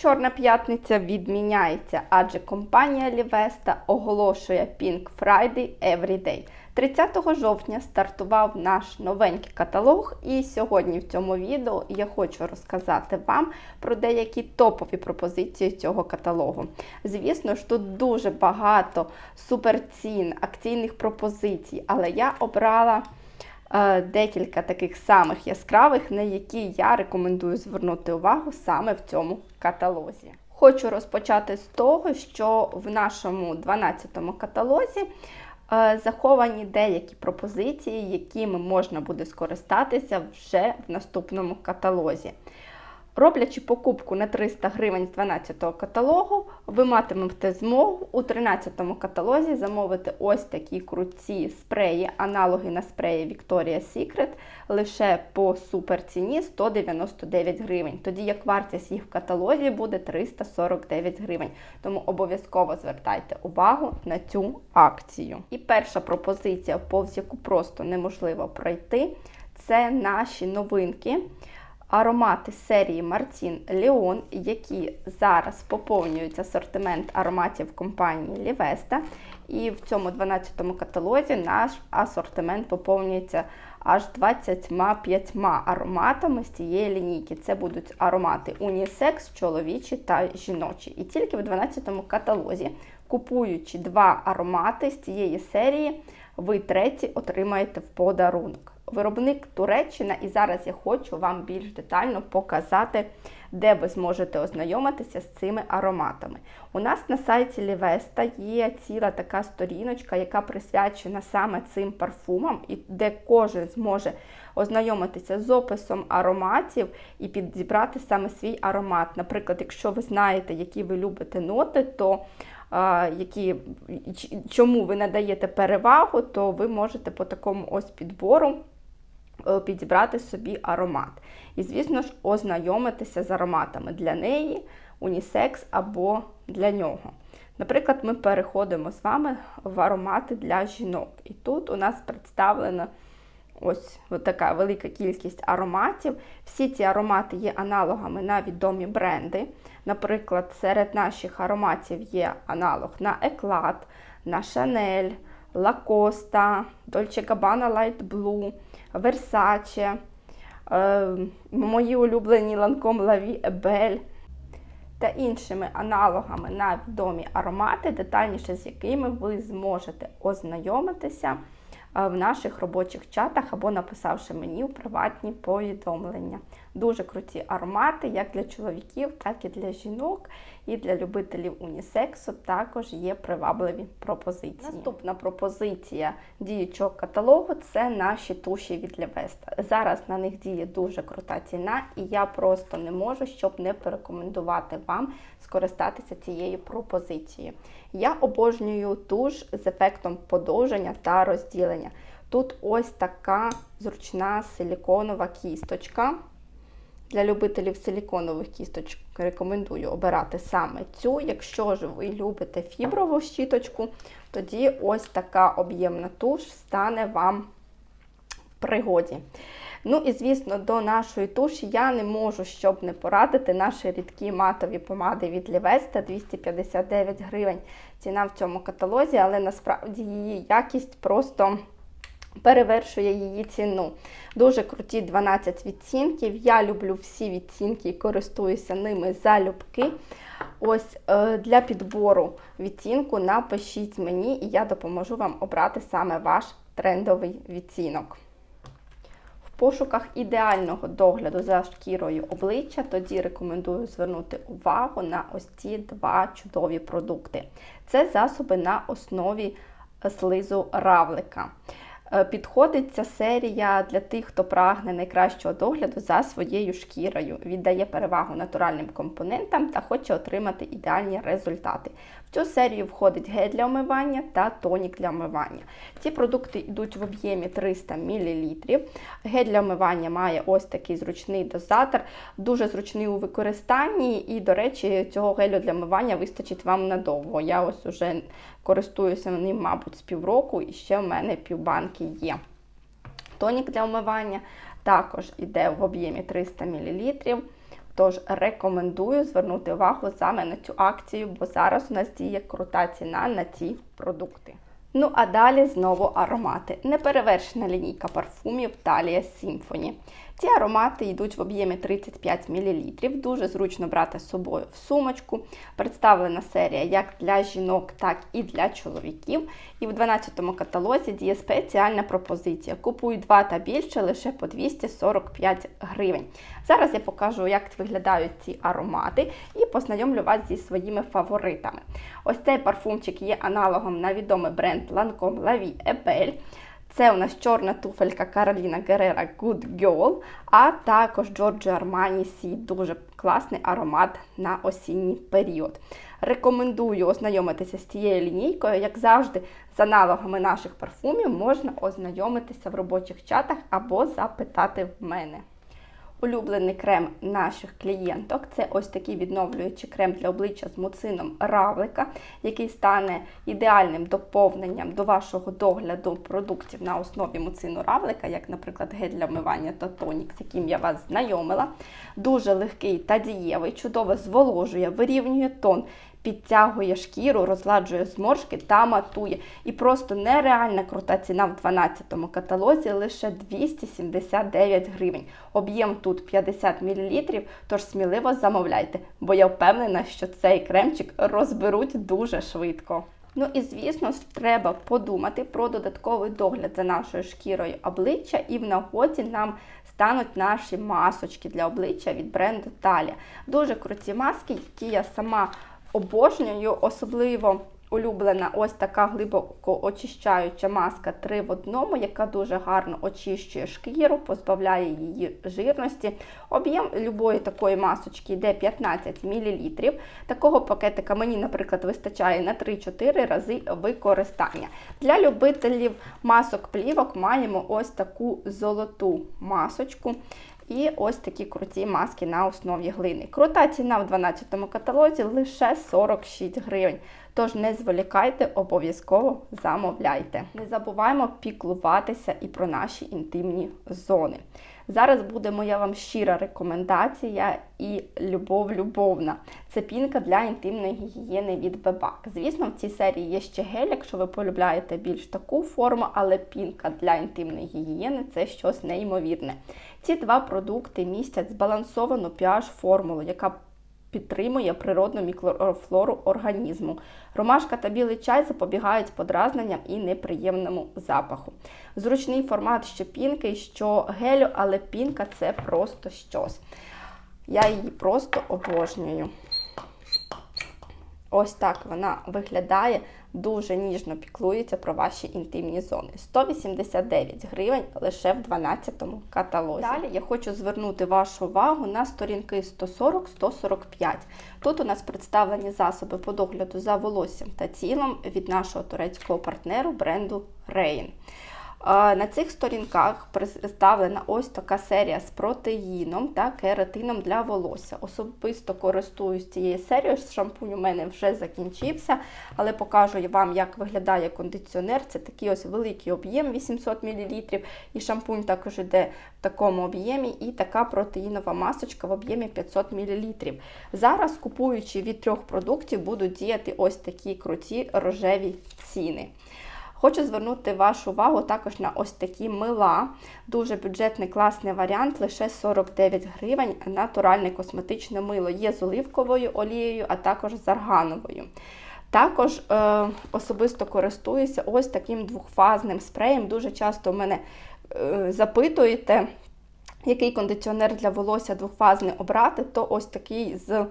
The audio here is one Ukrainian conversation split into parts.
Чорна п'ятниця відміняється, адже компанія Лівеста оголошує Pink Friday Everyday. 30 жовтня стартував наш новенький каталог, і сьогодні в цьому відео я хочу розказати вам про деякі топові пропозиції цього каталогу. Звісно ж, тут дуже багато суперцін, акційних пропозицій, але я обрала декілька таких самих яскравих, на які я рекомендую звернути увагу саме в цьому каталозі. Хочу розпочати з того, що в нашому 12-му каталозі е, заховані деякі пропозиції, якими можна буде скористатися вже в наступному каталозі. Роблячи покупку на 300 гривень з 12-го каталогу, ви матимете змогу у 13-му каталозі замовити ось такі круті спреї, аналоги на спреї Victoria's Secret лише по суперціні 199 гривень. Тоді як вартість їх в каталозі буде 349 гривень. Тому обов'язково звертайте увагу на цю акцію. І перша пропозиція, повз яку просто неможливо пройти, це наші новинки аромати серії Мартін Леон, які зараз поповнюють асортимент ароматів компанії Лівеста. І в цьому 12-му каталозі наш асортимент поповнюється аж 25 ароматами з цієї лінійки. Це будуть аромати унісекс, чоловічі та жіночі. І тільки в 12-му каталозі, купуючи два аромати з цієї серії, ви треті отримаєте в подарунок. Виробник Туреччина, і зараз я хочу вам більш детально показати, де ви зможете ознайомитися з цими ароматами. У нас на сайті Лівеста є ціла така сторіночка, яка присвячена саме цим парфумам, і де кожен зможе ознайомитися з описом ароматів і підібрати саме свій аромат. Наприклад, якщо ви знаєте, які ви любите ноти, то які, Чому ви надаєте перевагу, то ви можете по такому ось підбору підібрати собі аромат. І, звісно ж, ознайомитися з ароматами для неї, унісекс або для нього. Наприклад, ми переходимо з вами в аромати для жінок. І тут у нас представлена ось така велика кількість ароматів. Всі ці аромати є аналогами на відомі бренди. Наприклад, серед наших ароматів є аналог на Еклад, на Chanel, Lacoste, Dolce Gabbana Light Blue, Versace, е, мої улюблені Lancome La Vie Ebel та іншими аналогами на відомі аромати, детальніше з якими ви зможете ознайомитися в наших робочих чатах або написавши мені у приватні повідомлення. Дуже круті аромати, як для чоловіків, так і для жінок, і для любителів унісексу також є привабливі пропозиції. Наступна пропозиція діючого каталогу це наші туші від Левеста. Зараз на них діє дуже крута ціна, і я просто не можу, щоб не порекомендувати вам скористатися цією пропозицією. Я обожнюю туш з ефектом подовження та розділення. Тут ось така зручна силіконова кісточка. Для любителів силіконових кісточок рекомендую обирати саме цю. Якщо ж ви любите фіброву щіточку, тоді ось така об'ємна туш стане вам в пригоді. Ну і, звісно, до нашої туші я не можу, щоб не порадити наші рідкі матові помади від Лівеста 259 гривень. Ціна в цьому каталозі, але насправді її якість просто перевершує її ціну. Дуже круті 12 відцінків. Я люблю всі відцінки і користуюся ними залюбки. Ось е, для підбору відцінку напишіть мені, і я допоможу вам обрати саме ваш трендовий відцінок. В пошуках ідеального догляду за шкірою обличчя, тоді рекомендую звернути увагу на ось ці два чудові продукти. Це засоби на основі слизу равлика. Е, підходить ця серія для тих, хто прагне найкращого догляду за своєю шкірою, віддає перевагу натуральним компонентам та хоче отримати ідеальні результати. В цю серію входить гель для омивання та тонік для омивання. Ці продукти йдуть в об'ємі 300 мл. Гель для омивання має ось такий зручний дозатор, дуже зручний у використанні, і, до речі, цього гелю для омивання вистачить вам надовго. Я ось уже користуюся ним, мабуть, з півроку, і ще в мене півбанки є. Тонік для омивання також йде в об'ємі 300 мл. Тож рекомендую звернути увагу саме на цю акцію, бо зараз у нас діє крута ціна на ці продукти. Ну а далі знову аромати. Неперевершена лінійка парфумів Талія Symphony. Ці аромати йдуть в об'ємі 35 мл. Дуже зручно брати з собою в сумочку. Представлена серія як для жінок, так і для чоловіків. І в 12-му каталозі діє спеціальна пропозиція. Купуй два та більше лише по 245 гривень. Зараз я покажу, як виглядають ці аромати, і познайомлю вас зі своїми фаворитами. Ось цей парфумчик є аналогом на відомий бренд Lancome La Vie Ebel. Це у нас чорна туфелька Кароліна Герера Good Girl, а також Giorgio Armani Сі. Дуже класний аромат на осінній період. Рекомендую ознайомитися з цією лінійкою. Як завжди, з аналогами наших парфумів можна ознайомитися в робочих чатах або запитати в мене. Улюблений крем наших клієнток це ось такий відновлюючий крем для обличчя з муцином равлика, який стане ідеальним доповненням до вашого догляду продуктів на основі муцину равлика, як, наприклад, гель для вмивання та тонік, з яким я вас знайомила. Дуже легкий та дієвий, чудово зволожує, вирівнює тон. Підтягує шкіру, розладжує зморшки та матує. І просто нереальна крута ціна в 12-му каталозі лише 279 гривень. Об'єм тут 50 мл, тож сміливо замовляйте, бо я впевнена, що цей кремчик розберуть дуже швидко. Ну і звісно, треба подумати про додатковий догляд за нашою шкірою обличчя, і в нагоді нам стануть наші масочки для обличчя від бренду Talia. Дуже круті маски, які я сама обожнюю, особливо улюблена ось така глибоко очищаюча маска 3 в одному, яка дуже гарно очищує шкіру, позбавляє її жирності. Об'єм любої такої масочки йде 15 мл. Такого пакетика мені, наприклад, вистачає на 3-4 рази використання. Для любителів масок плівок маємо ось таку золоту масочку. І ось такі круті маски на основі глини. Крута ціна в 12 му каталозі лише 46 гривень. Тож не зволікайте, обов'язково замовляйте. Не забуваємо піклуватися і про наші інтимні зони. Зараз буде моя вам щира рекомендація і любов любовна. Це пінка для інтимної гігієни від Бебак. Звісно, в цій серії є ще гель, якщо ви полюбляєте більш таку форму, але пінка для інтимної гігієни це щось неймовірне. Ці два продукти містять збалансовану pH формулу, яка підтримує природну мікрофлору організму. Ромашка та білий чай запобігають подразненням і неприємному запаху. Зручний формат що пінки, що гелю, але пінка це просто щось. Я її просто обожнюю. Ось так вона виглядає, дуже ніжно піклується про ваші інтимні зони. 189 гривень лише в 12 каталозі. Далі я хочу звернути вашу увагу на сторінки 140-145. Тут у нас представлені засоби по догляду за волоссям та тілом від нашого турецького партнеру бренду Rain. На цих сторінках представлена ось така серія з протеїном та кератином для волосся. Особисто користуюсь цією серією, шампунь у мене вже закінчився, але покажу вам, як виглядає кондиціонер. Це такий ось великий об'єм 800 мл, і шампунь також йде в такому об'ємі, і така протеїнова масочка в об'ємі 500 мл. Зараз, купуючи від трьох продуктів, будуть діяти ось такі круті рожеві ціни. Хочу звернути вашу увагу також на ось такі мила. Дуже бюджетний класний варіант, лише 49 гривень. Натуральне косметичне мило. Є з оливковою олією, а також з аргановою. Також е, особисто користуюся ось таким двохфазним спреєм. Дуже часто в мене е, запитуєте, який кондиціонер для волосся двохфазний обрати, то ось такий з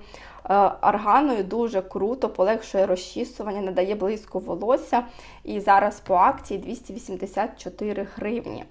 арганою е, дуже круто, полегшує розчісування, надає близько волосся. І зараз по акції 284 гривні.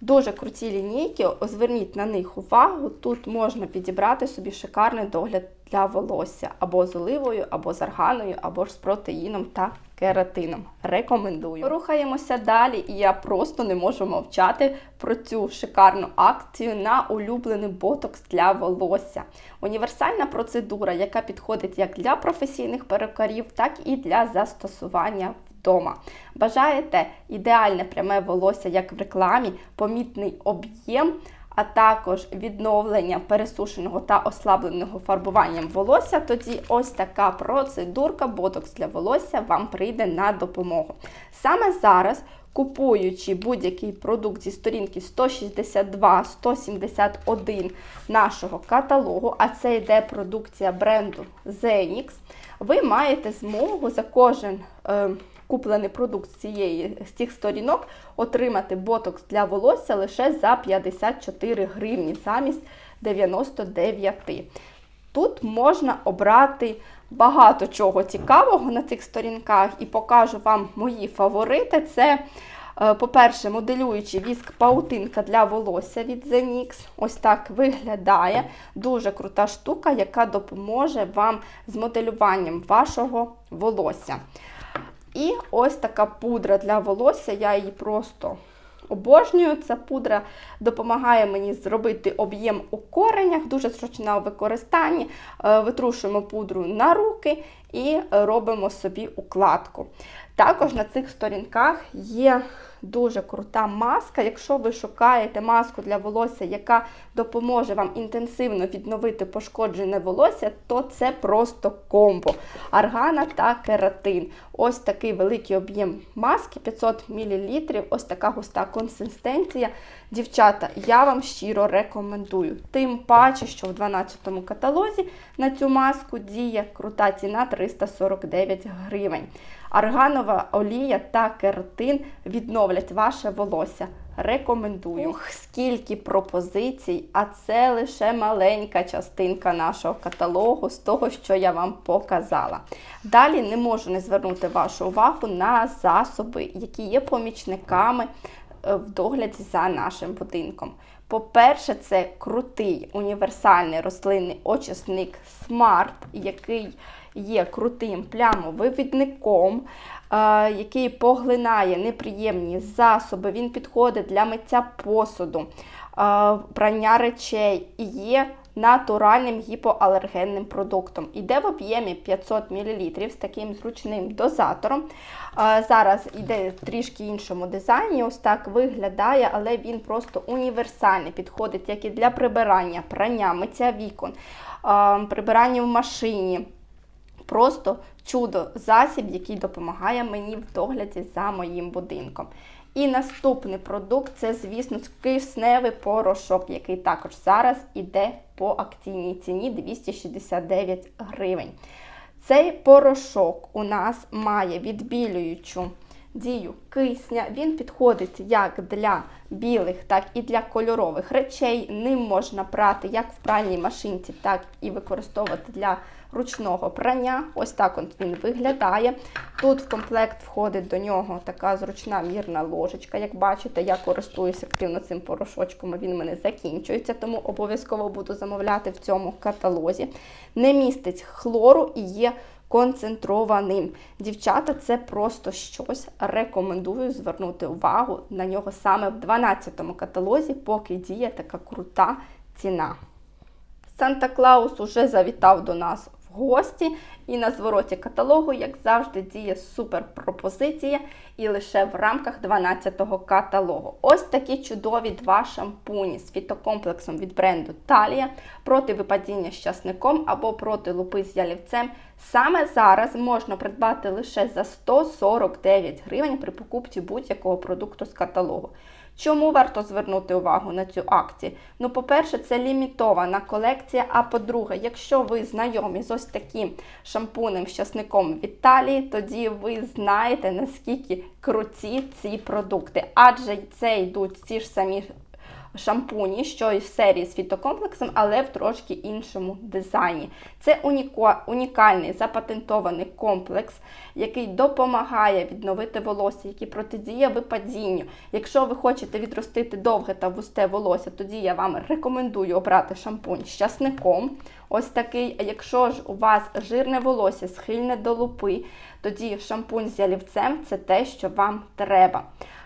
Дуже круті лінійки, зверніть на них увагу. Тут можна підібрати собі шикарний догляд для волосся або з оливою, або з арганою, або ж з протеїном та кератином. Рекомендую. Рухаємося далі, і я просто не можу мовчати про цю шикарну акцію на улюблений ботокс для волосся. Універсальна процедура, яка підходить як для професійних перукарів, так і для застосування вдома. Бажаєте ідеальне пряме волосся, як в рекламі, помітний об'єм а також відновлення пересушеного та ослабленого фарбуванням волосся, тоді ось така процедурка ботокс для волосся вам прийде на допомогу. Саме зараз. Купуючи будь-який продукт зі сторінки 162-171 нашого каталогу, а це йде продукція бренду Zenix, ви маєте змогу за кожен е, куплений продукт з, цієї, з цих сторінок отримати ботокс для волосся лише за 54 гривні замість 99. Тут можна обрати багато чого цікавого на цих сторінках і покажу вам мої фаворити. Це, е, по-перше, моделюючий віск паутинка для волосся від Zenix. Ось так виглядає. Дуже крута штука, яка допоможе вам з моделюванням вашого волосся. І ось така пудра для волосся. Я її просто обожнюю. Ця пудра допомагає мені зробити об'єм у коренях, дуже зручна у використанні. Е, Витрушуємо пудру на руки і робимо собі укладку. Також на цих сторінках є дуже крута маска. Якщо ви шукаєте маску для волосся, яка допоможе вам інтенсивно відновити пошкоджене волосся, то це просто комбо. Аргана та кератин. Ось такий великий об'єм маски 500 мл, ось така густа консистенція. Дівчата, я вам щиро рекомендую. Тим паче, що в 12 каталозі на цю маску діє крута ціна 349 гривень. Арганова олія та кератин відновлять ваше волосся. Рекомендую. Ух, скільки пропозицій, а це лише маленька частинка нашого каталогу з того, що я вам показала. Далі не можу не звернути вашу увагу на засоби, які є помічниками в догляді за нашим будинком. По-перше, це крутий універсальний рослинний очисник Smart, який є крутим плямовивідником, е, який поглинає неприємні засоби. Він підходить для миття посуду, е, прання речей і є натуральним гіпоалергенним продуктом. Іде в об'ємі 500 мл з таким зручним дозатором. Зараз йде трішки іншому дизайні, ось так виглядає, але він просто універсальний, підходить як і для прибирання, прання, миття вікон, прибирання в машині. Просто чудо засіб, який допомагає мені в догляді за моїм будинком. І наступний продукт це, звісно, кисневий порошок, який також зараз іде по акційній ціні 269 гривень. Цей порошок у нас має відбілюючу дію кисня. Він підходить як для білих, так і для кольорових речей. Ним можна прати як в пральній машинці, так і використовувати для ручного прання. Ось так от він виглядає. Тут в комплект входить до нього така зручна мірна ложечка. Як бачите, я користуюся активно цим порошочком, він у мене закінчується, тому обов'язково буду замовляти в цьому каталозі. Не містить хлору і є концентрованим. Дівчата, це просто щось. Рекомендую звернути увагу на нього саме в 12 каталозі, поки діє така крута ціна. Санта Клаус уже завітав до нас в гості, і на звороті каталогу, як завжди, діє супер пропозиція і лише в рамках 12-го каталогу. Ось такі чудові два шампуні з фітокомплексом від бренду Талія проти випадіння з часником або проти лупи з ялівцем. Саме зараз можна придбати лише за 149 гривень при покупці будь-якого продукту з каталогу. Чому варто звернути увагу на цю акцію? Ну, по-перше, це лімітована колекція. А по-друге, якщо ви знайомі з ось таким шампунем з часником в Італії, тоді ви знаєте, наскільки круті ці продукти. Адже це йдуть ті ж самі шампуні, що і в серії з фітокомплексом, але в трошки іншому дизайні. Це унікальний запатентований комплекс, який допомагає відновити волосся, який протидіє випадінню. Якщо ви хочете відростити довге та густе волосся, тоді я вам рекомендую обрати шампунь з часником. Ось такий, якщо ж у вас жирне волосся, схильне до лупи, тоді шампунь з ялівцем це те, що вам треба.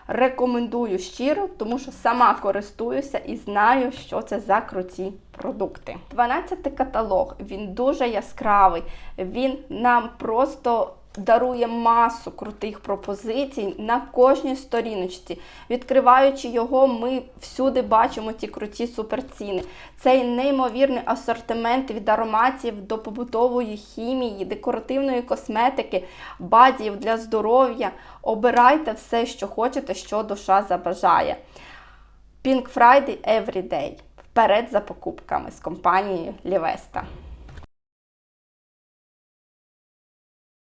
Рекомендую щиро, тому що сама користуюся і знаю, що це за круті продукти. 12 каталог, він дуже яскравий, він нам просто дарує масу крутих пропозицій на кожній сторіночці. Відкриваючи його, ми всюди бачимо ці круті суперціни. Цей неймовірний асортимент від ароматів до побутової хімії, декоративної косметики, бадів для здоров'я. Обирайте все, що хочете, що душа забажає. Pink Friday Everyday. Вперед за покупками з компанією Лівеста.